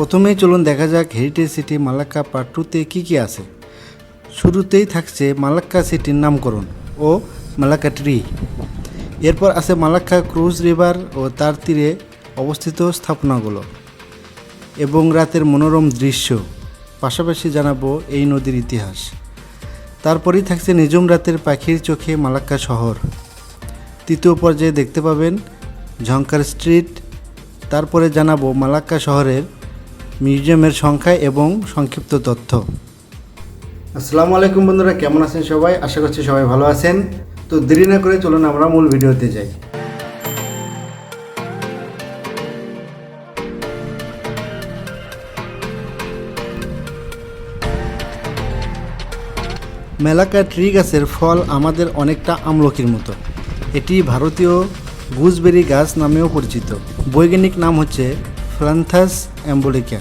প্রথমেই চলুন দেখা যাক হেরিটেজ সিটি মালাক্কা পার্ট টুতে কী কী আছে। শুরুতেই থাকছে মালাক্কা সিটির নামকরণ ও মালাক্কা ট্রি এরপর আছে মালাক্কা ক্রুজ রিভার ও তার তীরে অবস্থিত স্থাপনাগুলো এবং রাতের মনোরম দৃশ্য। পাশাপাশি জানাব এই নদীর ইতিহাস। তারপরেই থাকছে নিজুম রাতের পাখির চোখে মালাক্কা শহর। তৃতীয় পর্যায়ে দেখতে পাবেন ঝঙ্কার স্ট্রিট। তারপরে জানাব মালাক্কা শহরের মিউজিয়ামের সংখ্যা এবং সংক্ষিপ্ত তথ্য। আসসালামু আলাইকুম বন্ধুরা কেমন আছেন সবাই? আশা করছি সবাই ভালো আছেন। তো দেরি না করে চলুন আমরা মূল ভিডিওতে যাই। মেলাকা ট্রি গাছের ফল আমাদের অনেকটা আমলকির মতো। এটি ভারতীয় গুজবেরি গাছ নামেও পরিচিত। বৈজ্ঞানিক নাম হচ্ছে ফ্লান্থাস অ্যাম্বলিকা।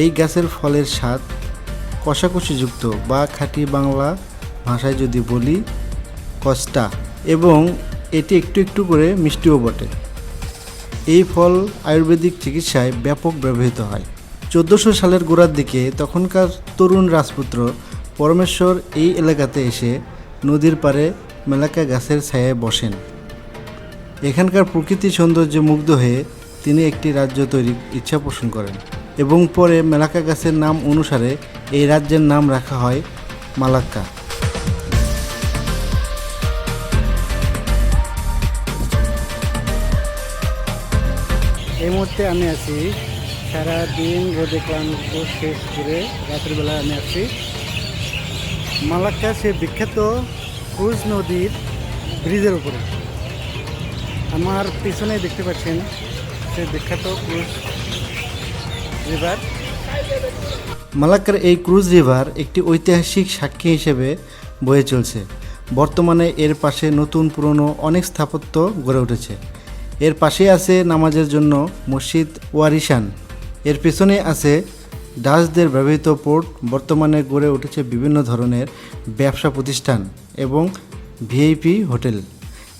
এই গাছের ফলের স্বাদ কষাকষিযুক্ত বা খাঁটি বাংলা ভাষায় যদি বলি, কষ্টা, এবং এটি একটু একটু করে মিষ্টিও বটে। এই ফল আয়ুর্বেদিক চিকিৎসায় ব্যাপক ব্যবহৃত হয়। চোদ্দোশো সালের গোড়ার দিকে তখনকার তরুণ রাজপুত্র পরমেশ্বর এই এলাকাতে এসে নদীর পাড়ে মেলাকা গাছের ছায়ায় বসেন। এখানকার প্রকৃতি সৌন্দর্যে মুগ্ধ হয়ে তিনি একটি রাজ্য তৈরির ইচ্ছা পোষণ করেন এবং পরে মেলাকা গাছের নাম অনুসারে এই রাজ্যের নাম রাখা হয় মালাক্কা। এই মুহূর্তে আমি আছি সারাদিন রোদে ক্লান্ত, শেষ করে রাত্রিবেলা আমি আছি। মালাক্কা সে বিখ্যাত ক্রুজ নদীর ব্রিজের উপরে। আমার পিছনে দেখতে পাচ্ছেন সে বিখ্যাত ক্রুজ রিভার। মালাক্কার এই ক্রুজ রিভার একটি ঐতিহাসিক সাক্ষী হিসেবে বয়ে চলছে। বর্তমানে এর পাশে নতুন, পুরনো অনেক স্থাপত্য গড়ে উঠেছে। এর পাশে আছে নামাজের জন্য মসজিদ ওয়ারিশান। এর পেছনে আছে ডাচদের ব্যবহৃত পোর্ট। বর্তমানে গড়ে উঠেছে বিভিন্ন ধরনের ব্যবসা প্রতিষ্ঠান এবং ভিআইপি হোটেল।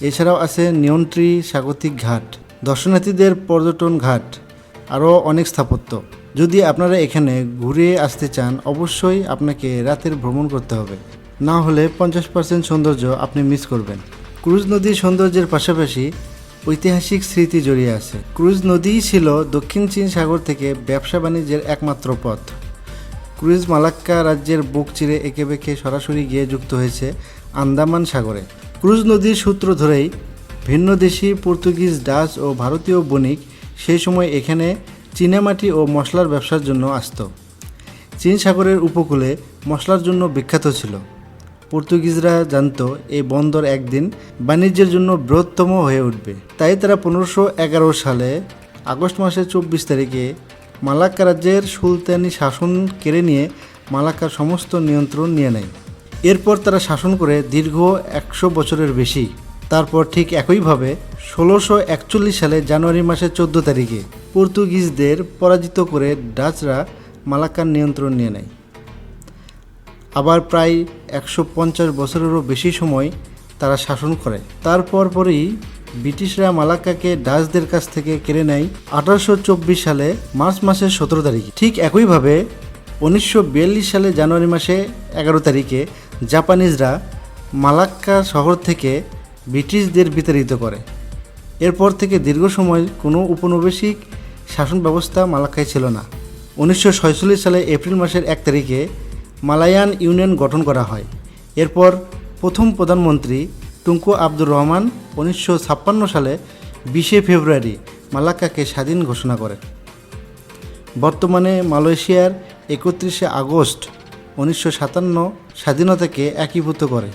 এছাড়াও আছে নিয়ন্ত্রী স্বাগতিক ঘাট। দর্শনার্থীদের পর্যটন ঘাট আরও অনেক স্থাপত্য। যদি আপনারা এখানে ঘুরে আসতে চান, অবশ্যই আপনাকে রাতের ভ্রমণ করতে হবে। না হলে পঞ্চাশ পার্সেন্ট সৌন্দর্য আপনি মিস করবেন। ক্রুজ নদীর সৌন্দর্যের পাশাপাশি ঐতিহাসিক স্মৃতি জড়িয়ে আছে। ক্রুজ নদীই ছিল দক্ষিণ চীন সাগর থেকে ব্যবসা বাণিজ্যের একমাত্র পথ। ক্রুজ মালাক্কা রাজ্যের বুক চিরে এঁকে বেঁকে সরাসরি গিয়ে যুক্ত হয়েছে আন্দামান সাগরে। ক্রুজ নদীর সূত্র ধরেই ভিন্নদেশি পর্তুগিজ ডাচ ও ভারতীয় বণিক সেই সময় এখানে চীনামাটি ও মশলার ব্যবসার জন্য আসত। চীন সাগরের উপকূলে মশলার জন্য বিখ্যাত ছিল। পর্তুগিজরা জানতো এই বন্দর একদিন বাণিজ্যের জন্য বৃহত্তম হয়ে উঠবে। তাই তারা পনেরোশো এগারো সালে আগস্ট মাসের চব্বিশ তারিখে মালাক্কা রাজ্যের সুলতানি শাসন কেড়ে নিয়ে মালাক্কার সমস্ত নিয়ন্ত্রণ নিয়ে নেয়। এরপর তারা শাসন করে দীর্ঘ একশো বছরের বেশি। তারপর ঠিক একইভাবে ষোলোশো একচল্লিশ সালে জানুয়ারি মাসের চোদ্দ তারিখে পর্তুগিজদের পরাজিত করে ডাচরা মালাক্কার নিয়ন্ত্রণ নিয়ে নেয়। আবার প্রায় একশো পঞ্চাশ বছরেরও বেশি সময় তারা শাসন করে। তারপর পরই ব্রিটিশরা মালাক্কাকে ডাচদের কাছ থেকে কেড়ে নেয় আঠারোশো চব্বিশ সালে মার্চ মাসের সতেরো তারিখে। ঠিক একইভাবে উনিশশো বিয়াল্লিশ সালে জানুয়ারি মাসে এগারো তারিখে জাপানিজরা মালাক্কা শহর থেকে ব্রিটিশদের বিতাড়িত করে। এরপর থেকে দীর্ঘ সময় কোনো উপনিবেশিক শাসন ব্যবস্থা মালাক্কায় ছিল না। উনিশশো সালে এপ্রিল মাসের এক তারিখে মালায়ান ইউনিয়ন গঠন করা হয়। এরপর প্রথম প্রধানমন্ত্রী টুঙ্কু আব্দুর রহমান উনিশশো ছাপ্পান্ন সালে বিশে ফেব্রুয়ারি মালাক্কাকে স্বাধীন ঘোষণা করেন। বর্তমানে মালয়েশিয়ার একত্রিশে আগস্ট উনিশশো সাতান্ন স্বাধীনতাকে একীভূত করে।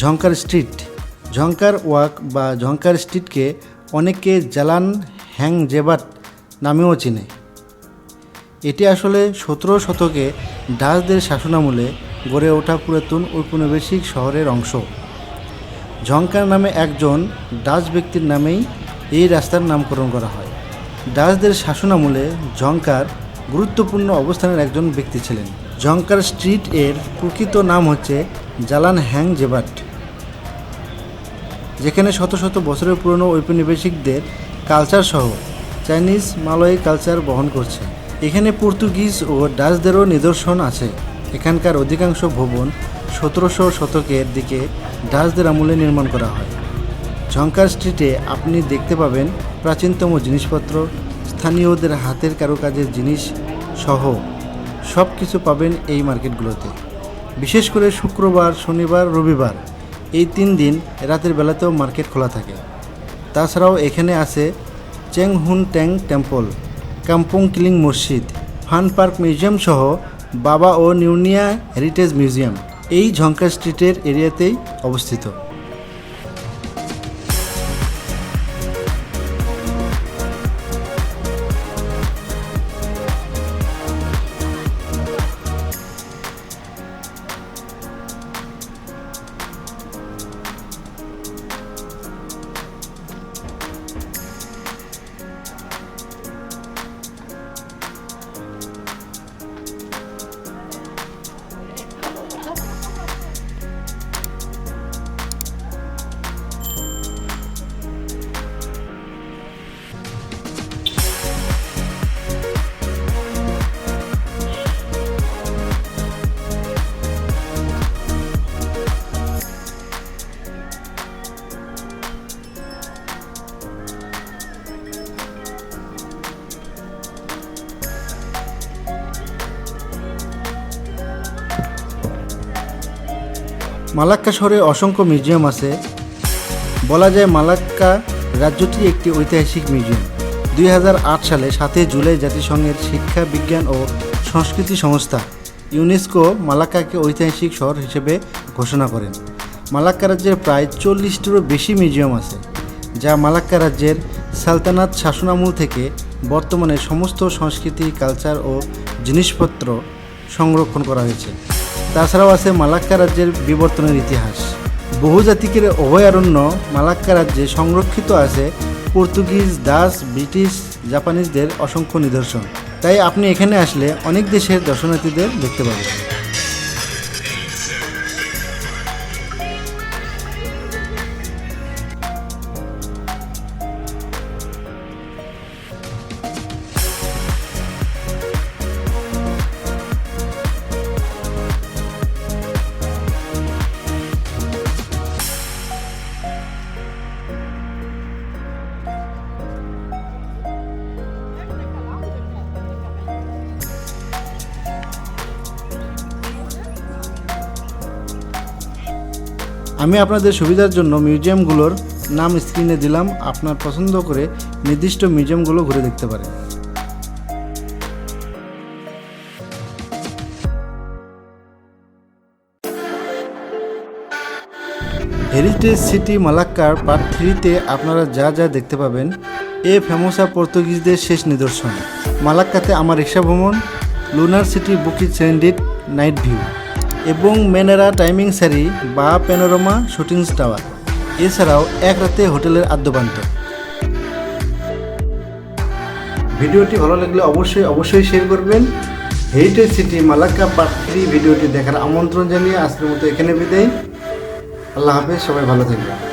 ঝঙ্কার স্ট্রিট। ঝঙ্কার ওয়াক বা ঝঙ্কার স্ট্রিটকে অনেকে জালান হ্যাং জেবাট নামেও চিনে। এটি আসলে সতেরো শতকে ডাচদের শাসনামূলে গড়ে ওঠা পুরাতন ঔপনিবেশিক শহরের অংশ। ঝঙ্কার নামে একজন ডাচ ব্যক্তির নামেই এই রাস্তার নামকরণ করা হয়। ডাচদের শাসনামূলে ঝঙ্কার গুরুত্বপূর্ণ অবস্থানের একজন ব্যক্তি ছিলেন। ঝঙ্কার স্ট্রিট এর প্রকৃত নাম হচ্ছে জালান হ্যাং জেবাট যেখানে শত শত বছরের পুরনো ঔপনিবেশিকদের কালচার সহ চাইনিজ মালয় কালচার বহন করছে। এখানে পর্তুগিজ ও ডাচদেরও নিদর্শন আছে। এখানকার অধিকাংশ ভবন সতেরোশো শতকের দিকে ডাচদের আমলে নির্মাণ করা হয়। ঝঙ্কার স্ট্রিটে আপনি দেখতে পাবেন প্রাচীনতম জিনিসপত্র, স্থানীয়দের হাতের কারুকাজের জিনিস সহ সব কিছু পাবেন এই মার্কেটগুলোতে। বিশেষ করে শুক্রবার, শনিবার, রবিবার। এই তিন দিন রাতের বেলাতেও মার্কেট খোলা থাকে। তাছাড়াও এখানে আছে Cheng Hoon Teng temple Kampung Kling মসজিদ, ফান পার্ক মিউজিয়াম সহ বাবা ও নিউনিয়া হেরিটেজ মিউজিয়াম। এই ঝঙ্কা স্ট্রিটের এরিয়াতেই অবস্থিত। মালাক্কা শহরে অসংখ্য মিউজিয়াম আছে। বলা যায় মালাক্কা রাজ্যটি একটি ঐতিহাসিক মিউজিয়াম। দুই হাজার আট সালে সাতই জুলাই জাতিসংঘের শিক্ষা, বিজ্ঞান ও সংস্কৃতি সংস্থা ইউনেস্কো মালাক্কাকে ঐতিহাসিক শহর হিসেবে ঘোষণা করেন। মালাক্কা রাজ্যের প্রায় চল্লিশটিরও বেশি মিউজিয়াম আছে, যা মালাক্কা রাজ্যের সালতানাত শাসনামূল থেকে বর্তমানে সমস্ত সংস্কৃতি, কালচার ও জিনিসপত্র সংরক্ষণ করা হয়েছে। তাছাড়াও আছে মালাক্কা রাজ্যের বিবর্তনের ইতিহাস। বহুজাতিকের অভয়ারণ্য মালাক্কা রাজ্যে সংরক্ষিত আছে। পর্তুগিজ দাস ব্রিটিশ, জাপানিজদের অসংখ্য নিদর্শন। তাই আপনি এখানে আসলে অনেক দেশের দর্শনার্থীদের দেখতে পাবেন। আমি আপনাদের সুবিধার জন্য মিউজিয়ামগুলোর নাম স্ক্রিনে দিলাম। আপনার পছন্দ করে নির্দিষ্ট মিউজিয়ামগুলো ঘুরে দেখতে পারেন। হেরিটেজ সিটি মালাক্কার পার্ট থ্রিতে আপনারা যা যা দেখতে পাবেন, এ ফেমোসা পর্তুগিজদের শেষ নিদর্শন। মালাক্কাতে আমার রিক্সা ভ্রমণ লুনার সিটি বুকি স্যান্ডিট নাইট ভিউ এবং মেনেরা টাইমিং সারি বা প্যানোরমা শুটিং টাওয়ার। এছাড়াও এক রাতে হোটেলের আদ্যপান্ত। ভিডিওটি ভালো লাগলে অবশ্যই অবশ্যই শেয়ার করবেন। Heritage city Malacca part three ভিডিওটি দেখার আমন্ত্রণ জানিয়ে আজকের মতো এখানে বিদায়। আল্লাহ হাফেজ, সবাই ভালো থাকবেন।